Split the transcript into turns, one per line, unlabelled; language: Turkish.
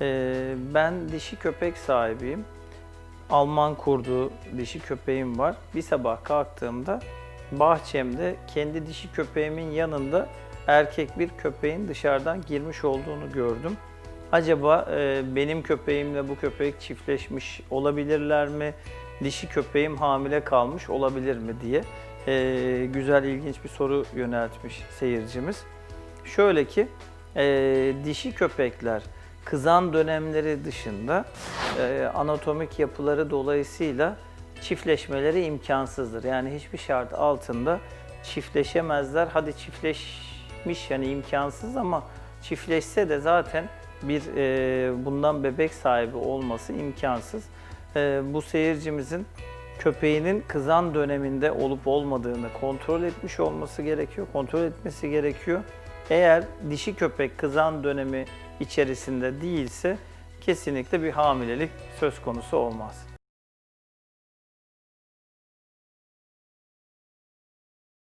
Ee, ben dişi köpek sahibiyim. Alman kurdu dişi köpeğim var. Bir sabah kalktığımda bahçemde kendi dişi köpeğimin yanında erkek bir köpeğin dışarıdan girmiş olduğunu gördüm. Acaba e, benim köpeğimle bu köpek çiftleşmiş olabilirler mi? Dişi köpeğim hamile kalmış olabilir mi diye e, güzel ilginç bir soru yöneltmiş seyircimiz. Şöyle ki e, dişi köpekler kızan dönemleri dışında e, anatomik yapıları dolayısıyla çiftleşmeleri imkansızdır. Yani hiçbir şart altında çiftleşemezler. Hadi çiftleşmiş yani imkansız ama çiftleşse de zaten bir e, bundan bebek sahibi olması imkansız. E, bu seyircimizin köpeğinin kızan döneminde olup olmadığını kontrol etmiş olması gerekiyor, kontrol etmesi gerekiyor. Eğer dişi köpek kızan dönemi içerisinde değilse kesinlikle bir hamilelik söz konusu olmaz.